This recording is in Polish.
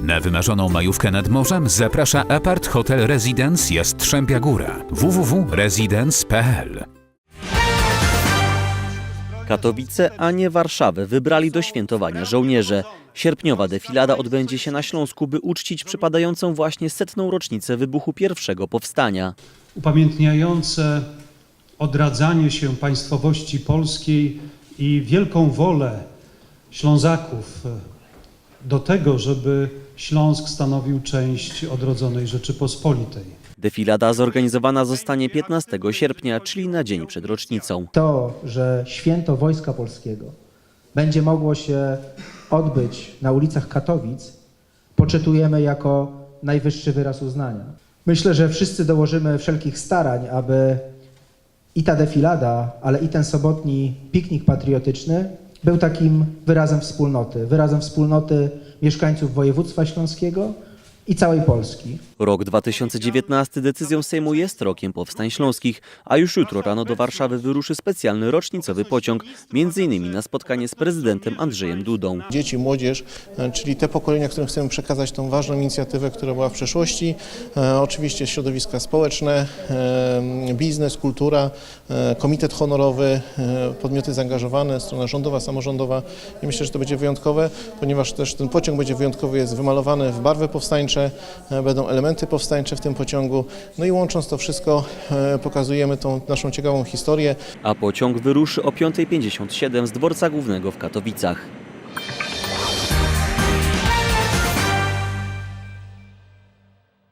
Na wymarzoną majówkę nad morzem zaprasza Apart Hotel Residence Jastrzębia Góra www.residence.pl Katowice, a nie Warszawę wybrali do świętowania żołnierze. Sierpniowa defilada odbędzie się na Śląsku, by uczcić przypadającą właśnie setną rocznicę wybuchu pierwszego powstania. upamiętniające odradzanie się państwowości polskiej i wielką wolę Ślązaków do tego, żeby Śląsk stanowił część odrodzonej Rzeczypospolitej. Defilada zorganizowana zostanie 15 sierpnia, czyli na dzień przed rocznicą. To, że święto Wojska Polskiego będzie mogło się odbyć na ulicach Katowic, poczytujemy jako najwyższy wyraz uznania. Myślę, że wszyscy dołożymy wszelkich starań, aby i ta defilada, ale i ten sobotni piknik patriotyczny był takim wyrazem wspólnoty, wyrazem wspólnoty mieszkańców województwa śląskiego i całej Polski. Rok 2019 decyzją Sejmu jest rokiem powstań śląskich, a już jutro rano do Warszawy wyruszy specjalny rocznicowy pociąg, m.in. na spotkanie z prezydentem Andrzejem Dudą. dzieci, młodzież, e, czyli te pokolenia, którym chcemy przekazać tą ważną inicjatywę, która była w przeszłości. E, Oczywiście środowiska społeczne, e, biznes, kultura, komitet honorowy, podmioty zaangażowane, strona rządowa, samorządowa i myślę, że to będzie wyjątkowe, ponieważ też ten pociąg będzie wyjątkowy, jest wymalowany w barwy powstańcze, e, będą elementy powstańcze w tym pociągu, no i łącząc to wszystko e, pokazujemy tą naszą ciekawą historię. A pociąg wyruszy o 5.57 z dworca głównego w Katowicach.